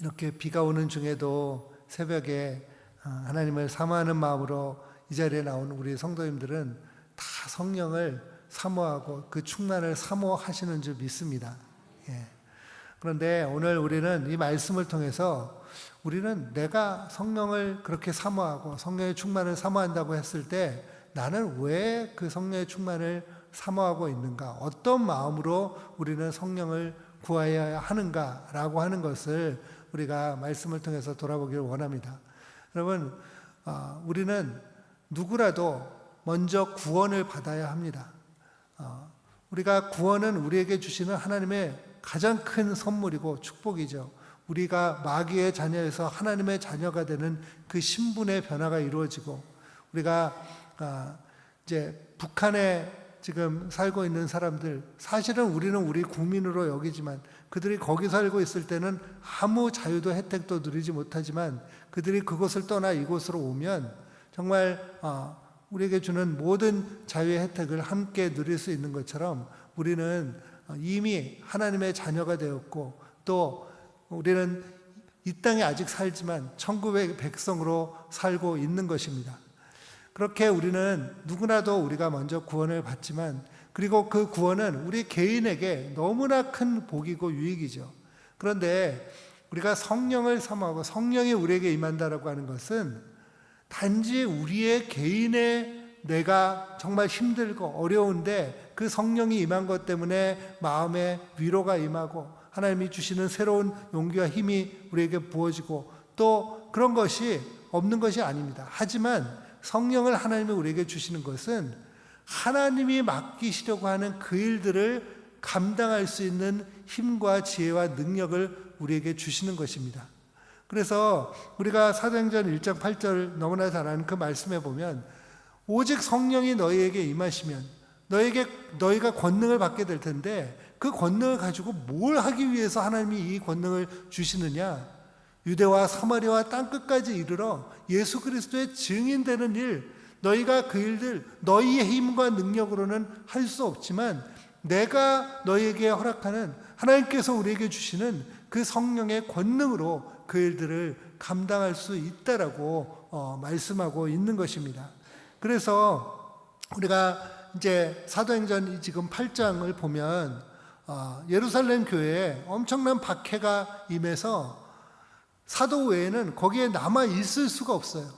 이렇게 비가 오는 중에도 새벽에 어, 하나님을 사모하는 마음으로 이 자리에 나온 우리 성도님들은 다 성령을 사모하고 그 충만을 사모하시는 줄 믿습니다. 예. 그런데 오늘 우리는 이 말씀을 통해서 우리는 내가 성령을 그렇게 사모하고 성령의 충만을 사모한다고 했을 때 나는 왜 그 성령의 충만을 사모하고 있는가? 어떤 마음으로 우리는 성령을 구하여야 하는가라고 하는 것을 우리가 말씀을 통해서 돌아보기를 원합니다. 여러분, 어, 우리는 누구라도 먼저 구원을 받아야 합니다. 어, 우리가 구원은 우리에게 주시는 하나님의 가장 큰 선물이고 축복이죠. 우리가 마귀의 자녀에서 하나님의 자녀가 되는 그 신분의 변화가 이루어지고 우리가 아, 이제 북한에 지금 살고 있는 사람들 사실은 우리는 우리 국민으로 여기지만 그들이 거기 살고 있을 때는 아무 자유도 혜택도 누리지 못하지만 그들이 그곳을 떠나 이곳으로 오면 정말 아, 우리에게 주는 모든 자유의 혜택을 함께 누릴 수 있는 것처럼 우리는 이미 하나님의 자녀가 되었고 또 우리는 이 땅에 아직 살지만 천국의 백성으로 살고 있는 것입니다. 그렇게 우리는 누구나도 우리가 먼저 구원을 받지만 그리고 그 구원은 우리 개인에게 너무나 큰 복이고 유익이죠. 그런데 우리가 성령을 사모하고 성령이 우리에게 임한다라고 하는 것은 단지 우리의 개인의 내가 정말 힘들고 어려운데 그 성령이 임한 것 때문에 마음에 위로가 임하고 하나님이 주시는 새로운 용기와 힘이 우리에게 부어지고 또 그런 것이 없는 것이 아닙니다. 하지만 성령을 하나님이 우리에게 주시는 것은 하나님이 맡기시려고 하는 그 일들을 감당할 수 있는 힘과 지혜와 능력을 우리에게 주시는 것입니다. 그래서 우리가 사도행전 1장 8절 너무나 잘 아는 그 말씀에 보면 오직 성령이 너희에게 임하시면 너에게 너희가 권능을 받게 될 텐데 그 권능을 가지고 뭘 하기 위해서 하나님이 이 권능을 주시느냐? 유대와 사마리아와 땅 끝까지 이르러 예수 그리스도의 증인되는 일, 너희가 그 일들 너희의 힘과 능력으로는 할 수 없지만 내가 너희에게 허락하는 하나님께서 우리에게 주시는 그 성령의 권능으로 그 일들을 감당할 수 있다라고 어, 말씀하고 있는 것입니다. 그래서 우리가 이제 사도행전 지금 8장을 보면 어, 예루살렘 교회에 엄청난 박해가 임해서 사도 외에는 거기에 남아 있을 수가 없어요.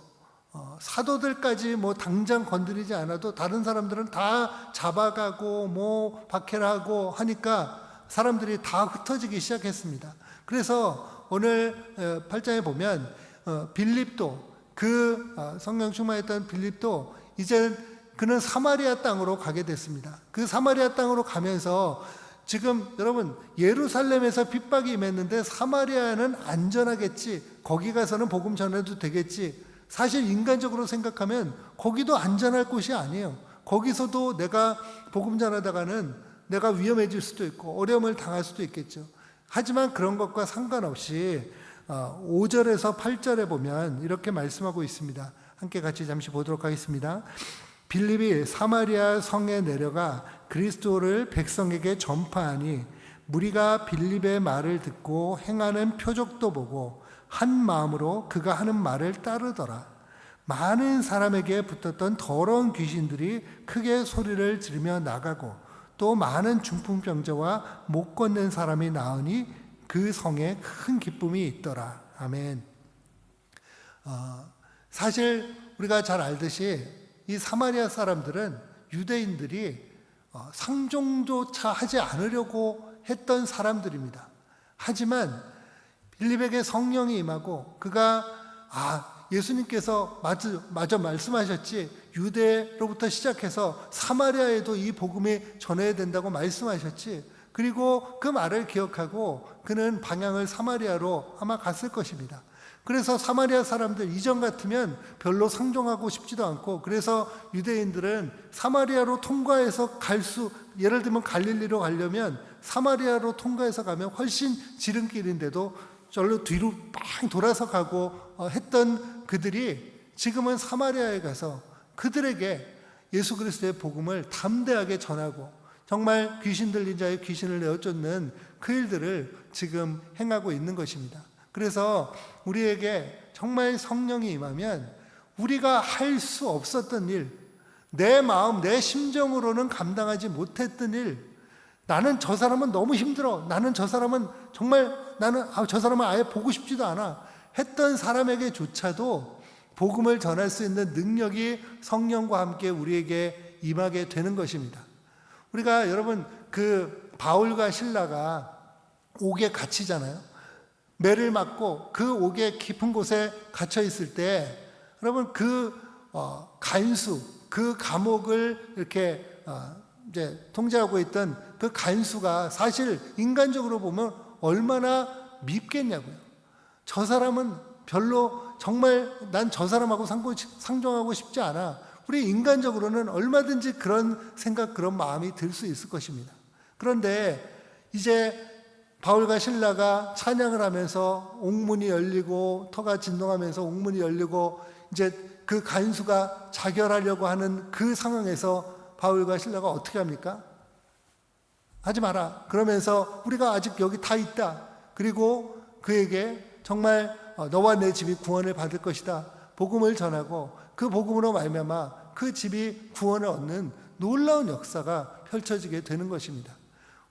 어, 사도들까지 뭐 당장 건드리지 않아도 다른 사람들은 다 잡아가고 뭐 박해를 하고 하니까 사람들이 다 흩어지기 시작했습니다. 그래서 오늘 8장에 보면 어, 빌립도 그 어, 성령 충만했던 빌립도 이제 그는 사마리아 땅으로 가게 됐습니다. 그 사마리아 땅으로 가면서 지금 여러분 예루살렘에서 핍박이 임했는데 사마리아는 안전하겠지. 거기 가서는 복음 전해도 되겠지. 사실 인간적으로 생각하면 거기도 안전할 곳이 아니에요. 거기서도 내가 복음 전하다가는 내가 위험해질 수도 있고 어려움을 당할 수도 있겠죠. 하지만 그런 것과 상관없이 5절에서 8절에 보면 이렇게 말씀하고 있습니다. 함께 같이 잠시 보도록 하겠습니다. 빌립이 사마리아 성에 내려가 그리스도를 백성에게 전파하니 무리가 빌립의 말을 듣고 행하는 표적도 보고 한 마음으로 그가 하는 말을 따르더라. 많은 사람에게 붙었던 더러운 귀신들이 크게 소리를 지르며 나가고 또 많은 중풍병자와 못 걷는 사람이 나으니 그 성에 큰 기쁨이 있더라. 아멘. 어, 사실 우리가 잘 알듯이 이 사마리아 사람들은 유대인들이 어, 상종조차 하지 않으려고 했던 사람들입니다. 하지만 빌립에게 성령이 임하고 그가 아 예수님께서 마저, 마저 말씀하셨지 유대로부터 시작해서 사마리아에도 이 복음이 전해야 된다고 말씀하셨지 그리고 그 말을 기억하고 그는 방향을 사마리아로 아마 갔을 것입니다. 그래서 사마리아 사람들 이전 같으면 별로 상종하고 싶지도 않고 그래서 유대인들은 사마리아로 통과해서 갈 수 예를 들면 갈릴리로 가려면 사마리아로 통과해서 가면 훨씬 지름길인데도 절로 뒤로 빵 돌아서 가고 어, 했던 그들이 지금은 사마리아에 가서 그들에게 예수 그리스도의 복음을 담대하게 전하고 정말 귀신 들린 자의 귀신을 내어 쫓는 그 일들을 지금 행하고 있는 것입니다. 그래서 우리에게 정말 성령이 임하면 우리가 할 수 없었던 일, 내 마음, 내 심정으로는 감당하지 못했던 일, 나는 저 사람은 너무 힘들어. 나는 저 사람은 정말 나는 아, 저 사람은 아예 보고 싶지도 않아. 했던 사람에게조차도 복음을 전할 수 있는 능력이 성령과 함께 우리에게 임하게 되는 것입니다. 우리가 여러분 그 바울과 신라가 옥에 갇히잖아요. 매를 맞고 그 옥의 깊은 곳에 갇혀 있을 때 여러분 그 어, 간수 그 감옥을 이렇게 어, 이제 통제하고 있던 그 간수가 사실 인간적으로 보면 얼마나 밉겠냐고요. 저 사람은 별로 정말 난 저 사람하고 상고, 상종하고 싶지 않아. 우리 인간적으로는 얼마든지 그런 생각, 그런 마음이 들 수 있을 것입니다. 그런데 이제 바울과 신라가 찬양을 하면서 옥문이 열리고 터가 진동하면서 옥문이 열리고 이제 그 간수가 자결하려고 하는 그 상황에서 바울과 신라가 어떻게 합니까? 하지 마라. 그러면서 우리가 아직 여기 다 있다. 그리고 그에게 정말 어, 너와 내 집이 구원을 받을 것이다. 복음을 전하고 그 복음으로 말미암아 그 집이 구원을 얻는 놀라운 역사가 펼쳐지게 되는 것입니다.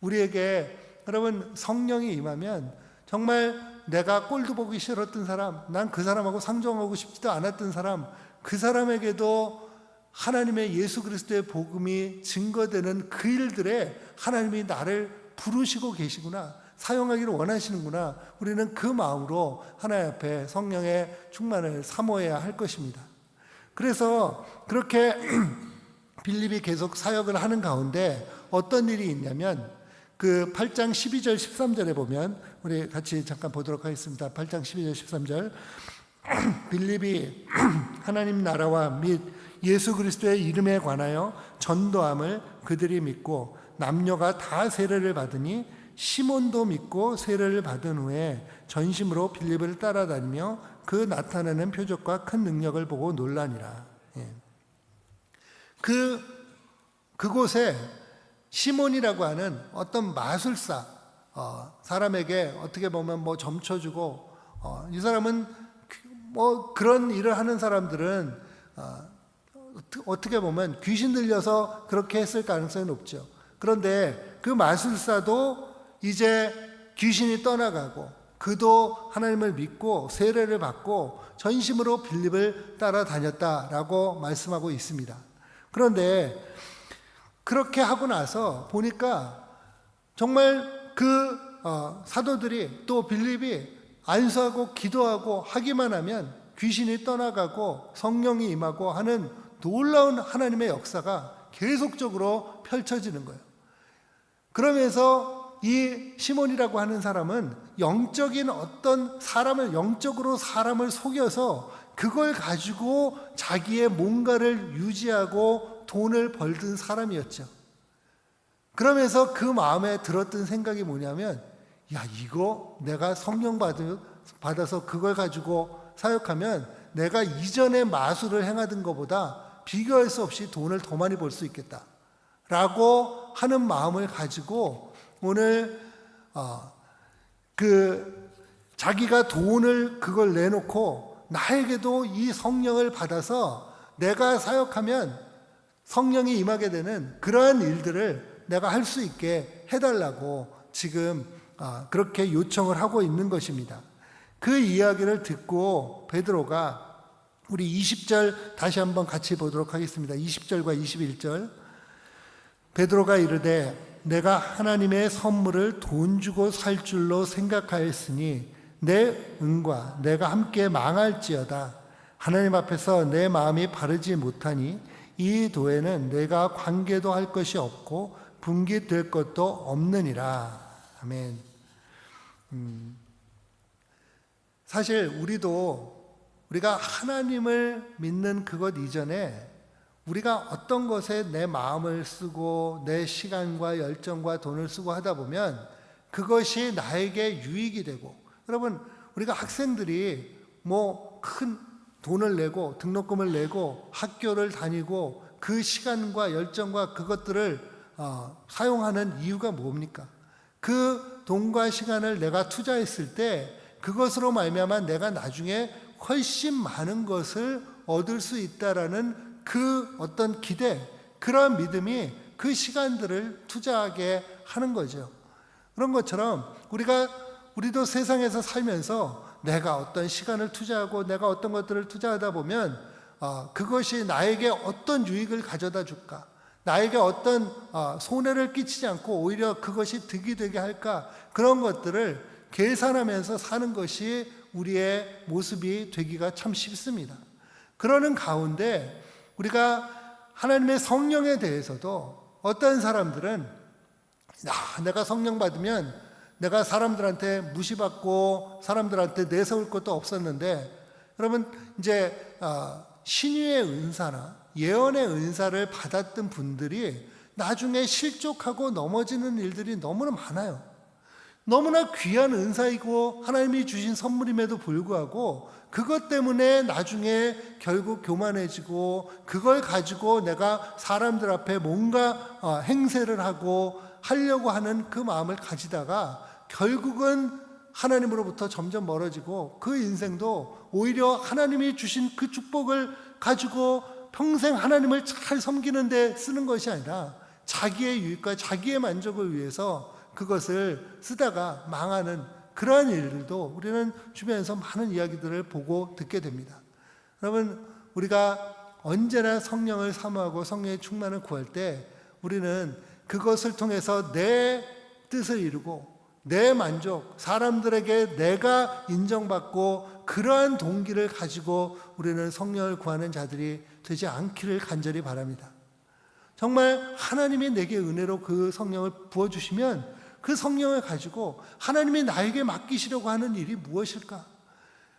우리에게 여러분 성령이 임하면 정말 내가 꼴도 보기 싫었던 사람, 난 그 사람하고 상종하고 싶지도 않았던 사람, 그 사람에게도 하나님의 예수 그리스도의 복음이 증거되는 그 일들에 하나님이 나를 부르시고 계시구나. 사용하기를 원하시는구나. 우리는 그 마음으로 하나님 앞에 성령의 충만을 사모해야 할 것입니다. 그래서 그렇게 빌립이 계속 사역을 하는 가운데 어떤 일이 있냐면 그 8장 12절 13절에 보면 우리 같이 잠깐 보도록 하겠습니다. 8장 12절 13절 빌립이 하나님 나라와 및 예수 그리스도의 이름에 관하여 전도함을 그들이 믿고 남녀가 다 세례를 받으니 시몬도 믿고 세례를 받은 후에 전심으로 빌립을 따라다니며 그 나타내는 표적과 큰 능력을 보고 놀라니라. 예. 그 그곳에 시몬이라고 하는 어떤 마술사 어, 사람에게 어떻게 보면 뭐 점쳐주고 어, 이 사람은 뭐 그런 일을 하는 사람들은 어, 어떻게 보면 귀신 들려서 그렇게 했을 가능성이 높죠. 그런데 그 마술사도 이제 귀신이 떠나가고 그도 하나님을 믿고 세례를 받고 전심으로 빌립을 따라다녔다라고 말씀하고 있습니다. 그런데 그렇게 하고 나서 보니까 정말 그 어, 사도들이 또 빌립이 안수하고 기도하고 하기만 하면 귀신이 떠나가고 성령이 임하고 하는 놀라운 하나님의 역사가 계속적으로 펼쳐지는 거예요. 그러면서 이 시몬이라고 하는 사람은 영적인 어떤 사람을 영적으로 사람을 속여서 그걸 가지고 자기의 뭔가를 유지하고 돈을 벌던 사람이었죠. 그러면서 그 마음에 들었던 생각이 뭐냐면 야 이거 내가 성령 받아서 그걸 가지고 사역하면 내가 이전에 마술을 행하던 것보다 비교할 수 없이 돈을 더 많이 벌 수 있겠다. 라고 하는 마음을 가지고 오늘 어, 그 자기가 돈을 그걸 내놓고 나에게도 이 성령을 받아서 내가 사역하면 성령이 임하게 되는 그러한 일들을 내가 할 수 있게 해달라고 지금 어, 그렇게 요청을 하고 있는 것입니다. 그 이야기를 듣고 베드로가 우리 20절 다시 한번 같이 보도록 하겠습니다. 20절과 21절. 베드로가 이르되 내가 하나님의 선물을 돈 주고 살 줄로 생각하였으니 내 은과 내가 함께 망할지어다. 하나님 앞에서 내 마음이 바르지 못하니 이 도에는 내가 관계도 할 것이 없고 분기될 것도 없느니라. 아멘. 음, 사실 우리도 우리가 하나님을 믿는 그것 이전에 우리가 어떤 것에 내 마음을 쓰고 내 시간과 열정과 돈을 쓰고 하다 보면 그것이 나에게 유익이 되고 여러분 우리가 학생들이 뭐큰 돈을 내고 등록금을 내고 학교를 다니고 그 시간과 열정과 그것들을 어, 사용하는 이유가 뭡니까? 그 돈과 시간을 내가 투자했을 때 그것으로 말미암아 내가 나중에 훨씬 많은 것을 얻을 수 있다라는 그 어떤 기대, 그러한 믿음이 그 시간들을 투자하게 하는 거죠. 그런 것처럼 우리가 우리도 세상에서 살면서 내가 어떤 시간을 투자하고 내가 어떤 것들을 투자하다 보면 어, 그것이 나에게 어떤 유익을 가져다 줄까? 나에게 어떤 어, 손해를 끼치지 않고 오히려 그것이 득이 되게 할까? 그런 것들을 계산하면서 사는 것이 우리의 모습이 되기가 참 쉽습니다. 그러는 가운데 우리가 하나님의 성령에 대해서도 어떤 사람들은 야, 내가 성령 받으면 내가 사람들한테 무시받고 사람들한테 내세울 것도 없었는데 여러분 이제 어, 신유의 은사나 예언의 은사를 받았던 분들이 나중에 실족하고 넘어지는 일들이 너무나 많아요. 너무나 귀한 은사이고 하나님이 주신 선물임에도 불구하고 그것 때문에 나중에 결국 교만해지고 그걸 가지고 내가 사람들 앞에 뭔가 어, 행세를 하고 하려고 하는 그 마음을 가지다가 결국은 하나님으로부터 점점 멀어지고 그 인생도 오히려 하나님이 주신 그 축복을 가지고 평생 하나님을 잘 섬기는데 쓰는 것이 아니라 자기의 유익과 자기의 만족을 위해서 그것을 쓰다가 망하는 그러한 일들도 우리는 주변에서 많은 이야기들을 보고 듣게 됩니다. 여러분, 우리가 언제나 성령을 사모하고 성령의 충만을 구할 때 우리는 그것을 통해서 내 뜻을 이루고 내 만족, 사람들에게 내가 인정받고 그러한 동기를 가지고 우리는 성령을 구하는 자들이 되지 않기를 간절히 바랍니다. 정말 하나님이 내게 은혜로 그 성령을 부어주시면 그 성령을 가지고 하나님이 나에게 맡기시려고 하는 일이 무엇일까?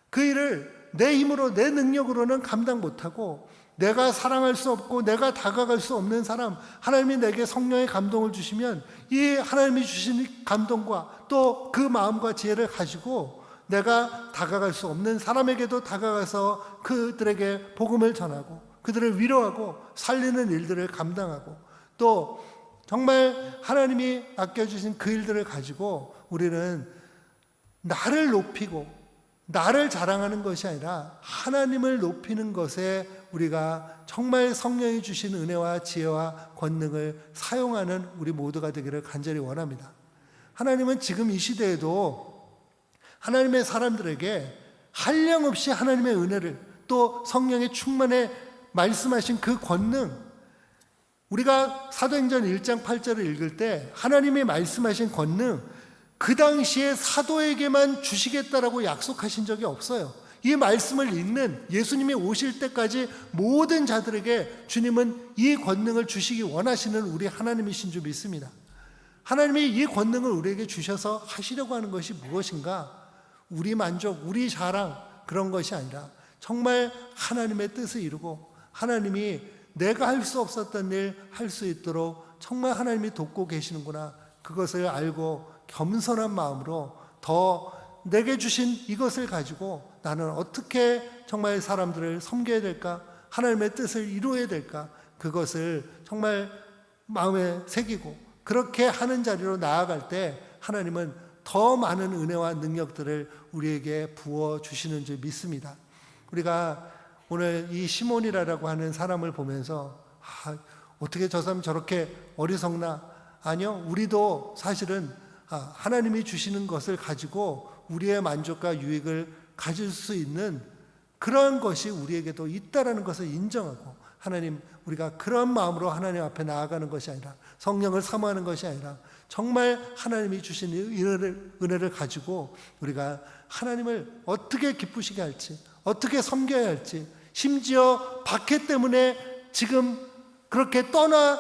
그 일을 내 힘으로, 내 능력으로는 감당 못하고 내가 사랑할 수 없고 내가 다가갈 수 없는 사람, 하나님이 내게 성령의 감동을 주시면 이 하나님이 주신 감동과 또 그 마음과 지혜를 가지고 내가 다가갈 수 없는 사람에게도 다가가서 그들에게 복음을 전하고 그들을 위로하고 살리는 일들을 감당하고 또 정말 하나님이 아껴주신 그 일들을 가지고 우리는 나를 높이고 나를 자랑하는 것이 아니라 하나님을 높이는 것에 우리가 정말 성령이 주신 은혜와 지혜와 권능을 사용하는 우리 모두가 되기를 간절히 원합니다. 하나님은 지금 이 시대에도 하나님의 사람들에게 한량없이 하나님의 은혜를 또 성령의 충만에 말씀하신 그 권능 우리가 사도행전 1장 8절을 읽을 때 하나님이 말씀하신 권능 그 당시에 사도에게만 주시겠다라고 약속하신 적이 없어요. 이 말씀을 읽는 예수님이 오실 때까지 모든 자들에게 주님은 이 권능을 주시기 원하시는 우리 하나님이신 줄 믿습니다. 하나님이 이 권능을 우리에게 주셔서 하시려고 하는 것이 무엇인가? 우리 만족, 우리 자랑 그런 것이 아니라 정말 하나님의 뜻을 이루고 하나님이 내가 할 수 없었던 일 할 수 있도록 정말 하나님이 돕고 계시는구나. 그것을 알고 겸손한 마음으로 더 내게 주신 이것을 가지고 나는 어떻게 정말 사람들을 섬겨야 될까? 하나님의 뜻을 이루어야 될까? 그것을 정말 마음에 새기고 그렇게 하는 자리로 나아갈 때 하나님은 더 많은 은혜와 능력들을 우리에게 부어 주시는 줄 믿습니다. 우리가 오늘 이 시몬이라고 하는 사람을 보면서 아, 어떻게 저 사람 저렇게 어리석나? 아니요, 우리도 사실은 아, 하나님이 주시는 것을 가지고 우리의 만족과 유익을 가질 수 있는 그런 것이 우리에게도 있다라는 것을 인정하고 하나님 우리가 그런 마음으로 하나님 앞에 나아가는 것이 아니라 성령을 사모하는 것이 아니라 정말 하나님이 주신 은혜를, 은혜를 가지고 우리가 하나님을 어떻게 기쁘시게 할지 어떻게 섬겨야 할지 심지어 박해 때문에 지금 그렇게 떠나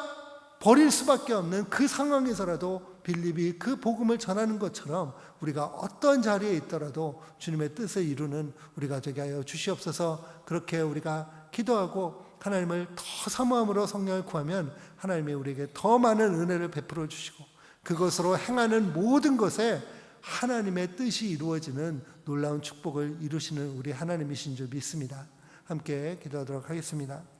버릴 수밖에 없는 그 상황에서라도 빌립이 그 복음을 전하는 것처럼 우리가 어떤 자리에 있더라도 주님의 뜻을 이루는 우리가 되게 하여 주시옵소서 그렇게 우리가 기도하고 하나님을 더 사모함으로 성령을 구하면 하나님이 우리에게 더 많은 은혜를 베풀어 주시고 그것으로 행하는 모든 것에 하나님의 뜻이 이루어지는 놀라운 축복을 이루시는 우리 하나님이신 줄 믿습니다. 함께 기도하도록 하겠습니다.